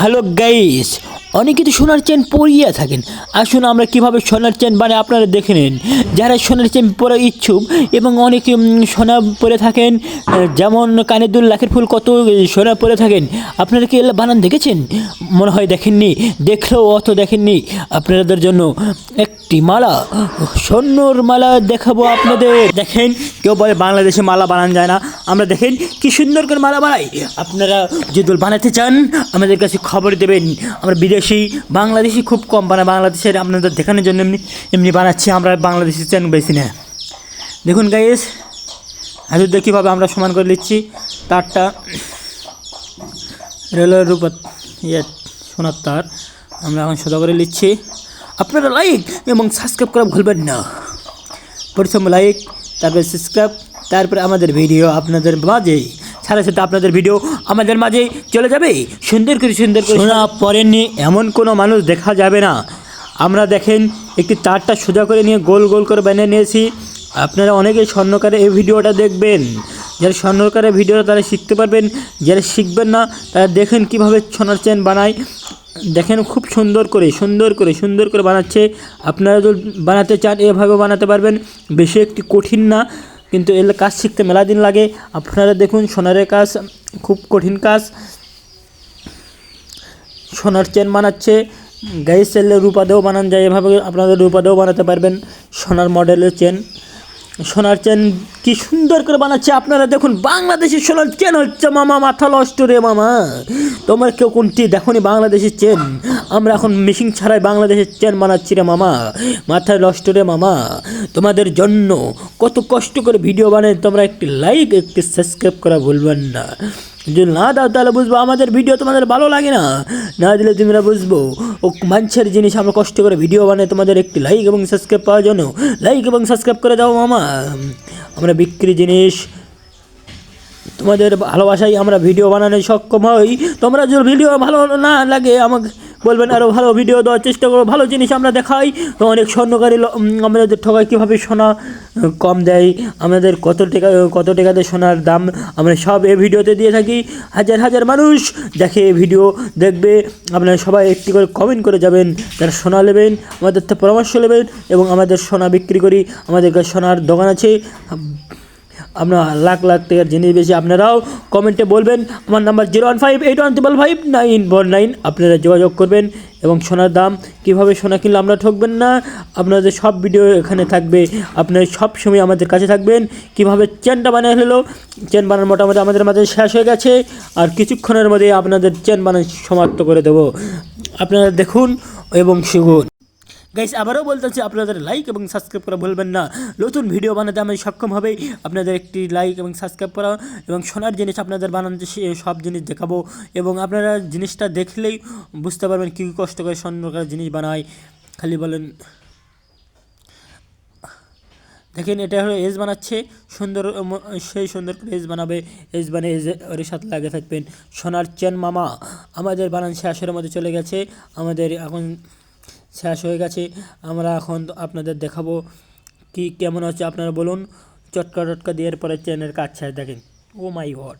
Hello guys, অনেকে তো সোনার চেন পরিয়ে থাকেন। আসুন আমরা কীভাবে সোনার চেন বানাই আপনারা দেখে নিন। যারা সোনার চেন পরে ইচ্ছুক এবং অনেকে সোনা পরে থাকেন যেমন কানে দুল লাখের ফুল কত সোনা পরে থাকেন, আপনারা কি এগুলো বানান দেখেছেন? মনে হয় দেখেননি, দেখলেও অত দেখেননি। আপনাদের জন্য একটি মালা, স্বর্ণর মালা দেখাবো আপনাদের। দেখেন, কেউ বলে বাংলাদেশে মালা বানান যায় না। আমরা দেখেন কি সুন্দর করে মালা বানাই আপনারা যদি বানাতে চান, আমাদের কাছে খবর দেবেন। আমরা বিদেশি, বাংলাদেশি খুব কম বানাই বাংলাদেশের আপনাদের দেখানোর জন্য এমনি এমনি বানাচ্ছি, আমরা বাংলাদেশি চেন বেশি না। দেখুন গাইস হাজুরদের কীভাবে আমরা সমান করে নিচ্ছি, তারটা রেলের রূপত ইয়ে সোনার তার, আমরা এখন সোজা করে নিচ্ছি। আপনারা লাইক এবং সাবস্ক্রাইব করা ভুলবেন না। প্রথম লাইক তারপরে সাবস্ক্রাইব তারপরে আমাদের ভিডিও আপনাদের মাঝে, সাথে সাথে আপনাদের ভিডিও আমাদের মাঝে চলে যাবে। সুন্দর করে সুন্দর করে শোনা পড়েননি, এমন কোনো মানুষ দেখা যাবে না। আমরা দেখেন, একটি তারটা সোজা করে নিয়ে গোল গোল করে বানিয়ে নিয়েছি। আপনারা অনেকে স্বর্ণকারে এই ভিডিওটা দেখবেন। যারা স্বর্ণকারের ভিডিওটা তারা শিখতে পারবেন, যারা শিখবেন না, তারা দেখেন কীভাবে সোনার চেন বানায়। দেখেন খুব সুন্দর করে সুন্দর করে সুন্দর করে বানাচ্ছে। আপনারা যদি বানাতে চান, এভাবে বানাতে পারবেন। বেশি একটি কঠিন না। কিন্তু এর কাজ শিখতে মেলা দিন লাগে। আপনারা দেখুন, সোনারের কাজ খুব কঠিন কাজ। সোনার চেন বানাচ্ছে। গাই সেলে রূপাদেও বানান যায়। এভাবে আপনাদের রূপাদেও বানাতে পারবেন সোনার মডেলের চেন সোনার চেন কি সুন্দর করে বানাচ্ছে। আপনারা দেখুন, বাংলাদেশের সোনার চেন হচ্ছে মামা মাথা নষ্ট রে মামা। তোমার কেউ কোনটি দেখুনি? বাংলাদেশের চেন। আমরা এখন মেশিন ছাড়াই বাংলাদেশের চেন বানাচ্ছি রে মামা। মাথায় নষ্ট রে মামা। তোমাদের জন্য কত কষ্ট করে ভিডিও বানাই। তোমরা একটি লাইক একটি সাবস্ক্রাইব করা ভুলবেন না। যদি না দাও তাহলে বুঝব আমাদের ভিডিও তোমাদের ভালো লাগে না। না দিলে তোমরা বুঝব। ও মানুষের জিনিস আমরা কষ্ট করে ভিডিও বানাই তোমাদের একটি লাইক এবং সাবস্ক্রাইব পাওয়ার জন্য। লাইক এবং সাবস্ক্রাইব করে দাও মামা। আমরা বিক্রি জিনিস তোমাদের ভালোবাসায় আমরা ভিডিও বানানোয় সক্ষম হই। তোমরা যদি ভিডিও ভালো না লাগে আমাকে বলবেন আরও ভালো ভিডিও দেওয়ার চেষ্টা করো, ভালো জিনিস আমরা দেখাই। তো অনেক স্বর্ণকারী আমাদের ঠকাই কীভাবে সোনা কম দেয়, আমাদের কত টাকা কত টাকাতে সোনার দাম আমরা সব এই ভিডিওতে দিয়ে থাকি। হাজার হাজার মানুষ দেখে এই ভিডিও দেখবে। আপনারা সবাই একটি করে কমেন্ট করে যাবেন, যারা সোনা নেবেন, আমাদের থেকে পরামর্শ নেবেন এবং আমাদের সোনা বিক্রি করি। আমাদের সোনার দোকান আছে। আমরা লাখ লাখ টাকার জিনিস বেশি আপনারাও কমেন্টে বলবেন। আমার number zero one five eight one triple five nine four nine. আপনারা যোগাযোগ করবেন এবং সোনার দাম কীভাবে সোনা কিনলে আমরা ঠকবেন না, আপনাদের সব ভিডিও এখানে থাকবে। আপনারা সব সময় আমাদের কাছে থাকবেন। কীভাবে চেনটা বানিয়ে হলো, চেন বানানো মোটামুটি আমাদের মাঝে শেষ হয়ে গেছে। আর কিছুক্ষণের মধ্যে আপনাদের চেন বানানো সমাপ্ত করে দেবো। আপনারা দেখুন এবং শিখুন। গাইস আবারও বলতেছি, আপনাদের লাইক এবং সাবস্ক্রাইব করা ভুলবেন না। নতুন ভিডিও বানাতে আমি সক্ষম হবে আপনাদের একটি লাইক এবং সাবস্ক্রাইব করা এবং সোনার জিনিস আপনাদের বানাতে সব জিনিস দেখাবো। এবং আপনারা জিনিসটা দেখলেই বুঝতে পারবেন কী কষ্ট করে স্বর্ণকার জিনিস বানায়। খালি বলেন, দেখেন এটা হলো এজ বানাচ্ছে, সুন্দর সেই সুন্দর করে এজ বানাবে। এজ বানিয়ে এজ ওর সাথে লাগে থাকবেন সোনার চেন মামা। আমাদের বানান শেষের মধ্যে চলে গেছে। আমাদের এখন শেষ হয়ে গেছে। আমরা এখন আপনাদের দেখাবো কি কেমন হচ্ছে। আপনারা বলুন চটকা টটকা দেওয়ার পরে চেনের কাজ শেষ দেখেন। ও মাই গড